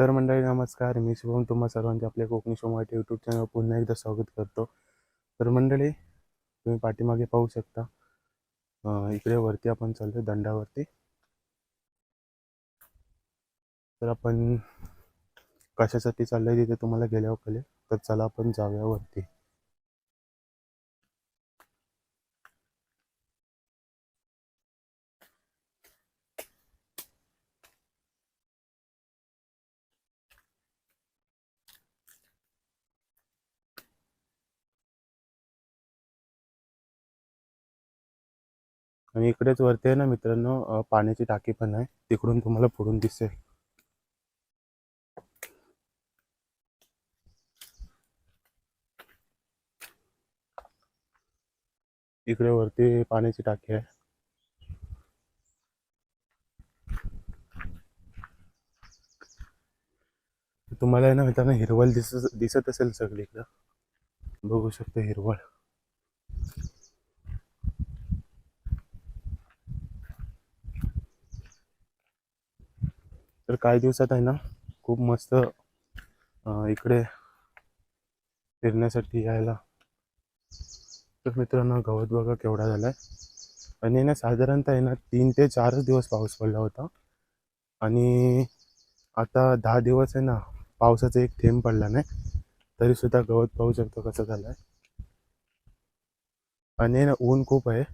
तर मंडळी नमस्कार. मी शुभम. तुम्हा सर्वांचे आपल्या Konkani show Marathi YouTube channel पुन्हा एकदा स्वागत करतो. तर मंडळी तुम्ही पाठीमागे पाहू शकता. इकडे वरती आपण चाललो दंडावरती. तर आपण कशासाठी चाललोय तिथे तुम्हाला गेल्यावर कळेल. तर चला आपण जाऊया वरती. आणि इकडेच वरती आहे ना मित्रांनो पाण्याची टाकी पण आहे. तिकडून तुम्हाला पुढून दिसेल. इकडे वरती पाण्याची टाकी आहे. तुम्हाला आहे ना मित्रांनो हिरवळ दिसत दिसत असेल सगळीकडं. बघू शकता हिरवळ. तर काही दिवसात आहे ना खूप मस्त इकडे फिरण्यासाठी यायला. तर मित्रांनो गवत बघा केवढा झाला आहे आणि ना साधारणतः आहे ना तीन ते चारच दिवस पाऊस पडला होता. आणि आता दहा दिवस आहे ना पावसाचा एक थेंब पडला नाही. तरी सुद्धा गवत पाहू शकतो कसं झालं आहे आणि ना ऊन खूप आहे.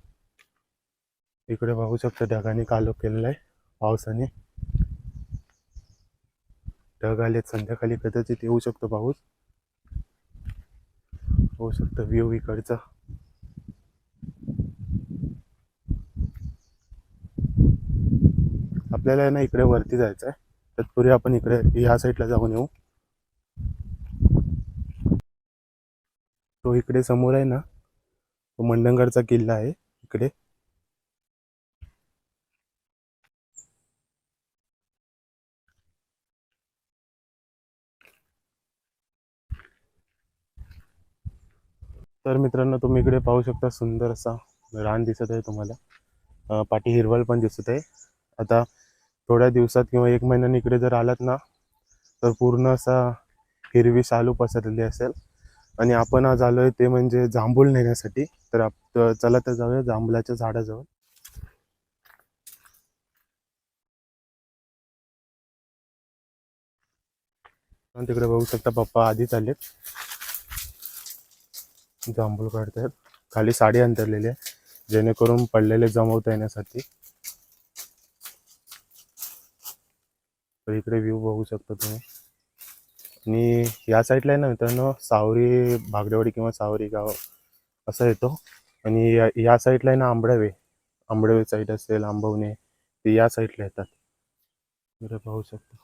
इकडे पाहू शकतो ढगाने कालो केलेला आहे पावसाने. ढग आलेत संध्याकाळी कदाचित येऊ शकतो पाऊस होऊ शकतं व्ह्यू इकडचा. आपल्याला आहे ना इकडे वरती जायचं आहे तत्पूर्वी आपण इकडे ह्या साईडला जाऊन येऊ. तो इकडे समोर आहे ना तो मंडणगडचा किल्ला आहे इकडे. तर मित्रांनो तुम्ही इकडे पाहू शकता सुंदर असा रान दिसत आहे तुम्हाला. पाठी हिरवळ पण दिसत आहे. आता थोड्या दिवसात किंवा एक महिन्याने इकडे जर आलात ना तर पूर्ण असा हिरवी शालू पसरलेली असेल. आणि आपण आज आलोय ते म्हणजे जांभूळ नेण्यासाठी. तर आप चला तर जाऊया जांभळाच्या झाडाजवळ. तिकडे बघू शकता पप्पा आधीच आलेत जांभूळ काढतायत. खाली साडी अंतरलेली आहे. जेणेकरून पडलेले जमवता येण्यासाठी. तर इकडे व्ह्यू बघू शकता तुम्ही. आणि या साईडला आहे ना मित्रांनो सावरी भागडेवाडी किंवा सावरी गाव असं येतो. आणि या या साईडला आहे ना आंबडवे. आंबडवे साईड असेल आंबवणे ते या साईडला येतात. इकडे पाहू शकतो.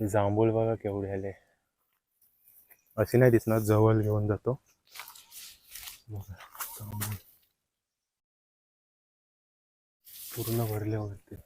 जांभूळ बघा केवढे आले. अशी नाही दिसणार जवळ घेऊन जातो. पूर्ण भरले वगैरे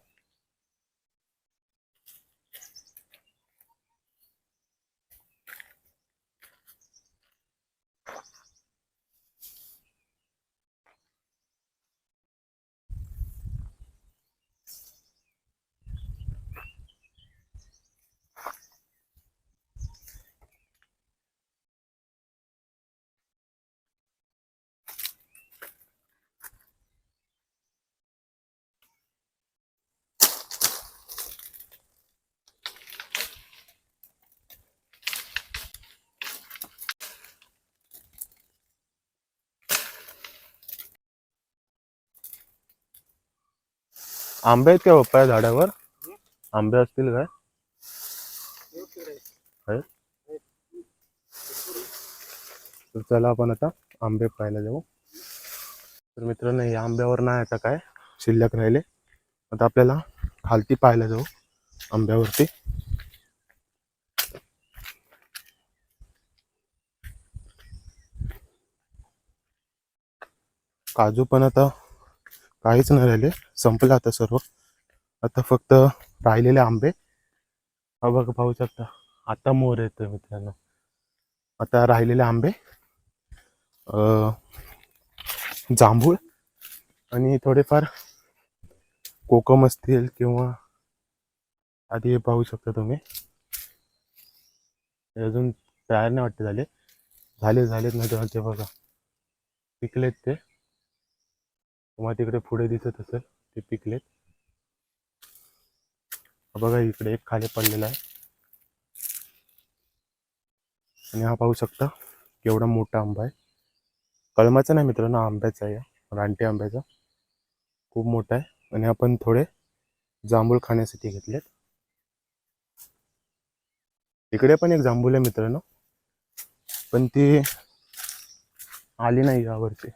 आंबे आहेत काय पप्पा या झाडावर? आंबे असतील काय? तर चला आपण आता आंबे पाहायला जाऊ. तर मित्रांनो या आंब्यावर नाही आता काय शिल्लक राहिले. आता आपल्याला खालती पाहायला जाऊ आंब्यावरती. काजू पण आता काहीच नाही राहिले संपलं आता सर्व. आता फक्त राहिलेले आंबे. हा बघा पाहू शकता आता मोर येतो मित्रांनो. आता राहिलेले आंबे. जांभूळ आणि थोडेफार कोकम असतील किंवा आधी हे पाहू शकता तुम्ही. अजून तयार नाही वाटते झाले. झाले झालेत नाही ते बघा. पिकलेत ते. तुम्हाला तिकडे पुढे दिसत असेल ते पिकलेत. बघा इकडे एक खाली पडलेला आहे. आणि हा पाहू शकता केवढा मोठा आंबा आहे. कलमाचा नाही मित्रांनो आंब्याचा आहे रानटी आंब्याचा. खूप मोठा आहे. आणि आपण थोडे जांभूळ खाण्यासाठी घेतलेत. इकडे पण एक जांभूळ आहे मित्रांनो. पण ती आली नाही यावरती.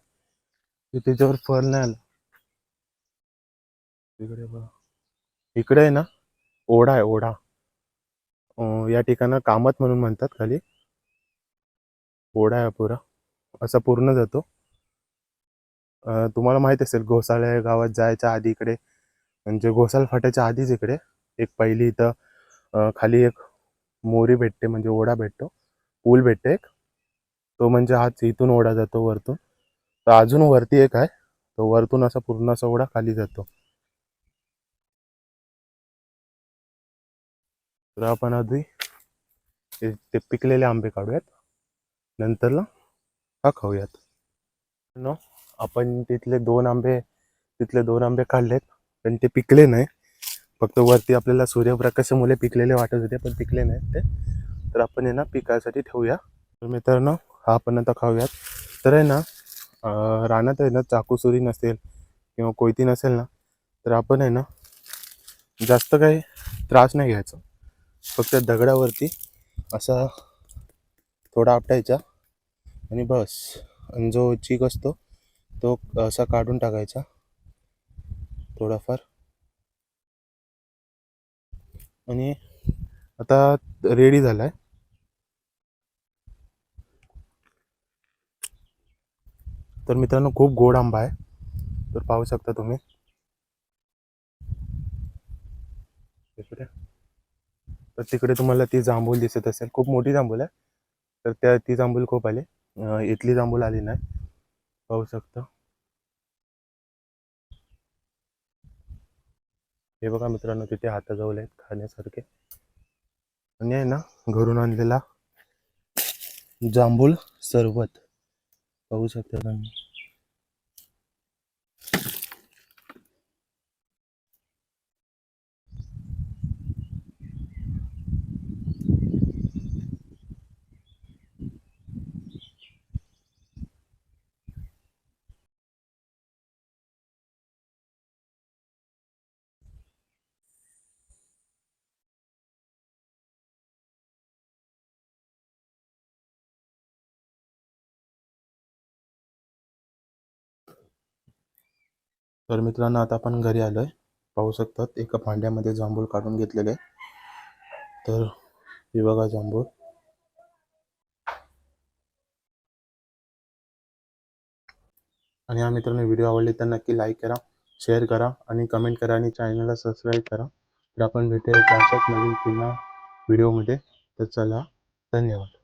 त्याच्यावर फळ नाही आला. इकडे बघा. इकडे आहे ना ओढा आहे ओढा. या ठिकाणं कामत म्हणून म्हणतात खाली. ओढा आहे पुरा. असा पूर्ण जातो. तुम्हाला माहीत असेल घोसाळे गावात जायच्या आधी इकडे म्हणजे घोसाळ फाट्याच्या आधीच इकडे एक पहिली इथं खाली एक मोरी भेटते म्हणजे ओढा भेटतो. पूल भेटते एक. तो म्हणजे हाच इथून ओढा जातो वरतून. तर अजून वरती एक आहे. तो वरतून असा पूर्ण सवडा खाली जातो. तर आपण आधी ते ते पिकलेले आंबे काढूयात. नंतरला हा खाऊयात. नो आपण तिथले दोन आंबे तिथले दोन आंबे काढलेत पण ते पिकले नाही. फक्त वरती आपल्याला सूर्यप्रकाशामुळे पिकलेले वाटत होते पण पिकले नाहीत ते. तर आपण आहे ना पिकायसाठी ठेवूया. तर मित्रांनो हा आपण आता खाऊयात. तर आहे ना रानात आहे ना चाकूसुरी नसेल किंवा कोयती नसेल ना तर आपण आहे ना जास्त काही त्रास नाही घ्यायचा. फक्त दगडावरती असा थोडा आपटायचा आणि बस आणि जो चीक असतो तो असा काढून टाकायचा. थोडाफार. आणि आता रेडी झाला आहे तर मित्रांनो खूप गोड आंबा आहे. तर पाहू शकता तुम्ही. तर तिकडे तुम्हाला ती जांभूळ दिसत असेल. खूप मोठी जांभूळ आहे. तर त्या ती जांभूळ खूप आली. इथली जांभूळ आली नाही. पाहू शकता. हे बघा मित्रांनो तिथे हाताजवळ आहेत खाण्यासारखे. आणि आहे ना घरून आणलेला जांभूळ सरबत. पाहू शकता तुम्ही. तर मित्रांनो आता आपण घरी आलो आहे पाहू शकतात एका भांड्यामध्ये जांभूळ काढून घेतलेले आहे. तर हे बघा जांभूळ. आणि हा मित्रांनो व्हिडिओ आवडले तर नक्की लाईक करा शेअर करा आणि कमेंट करा आणि चॅनलला सबस्क्राईब करा. तर आपण भेटेल अशाच नवीन पुन्हा व्हिडिओमध्ये. तर चला धन्यवाद.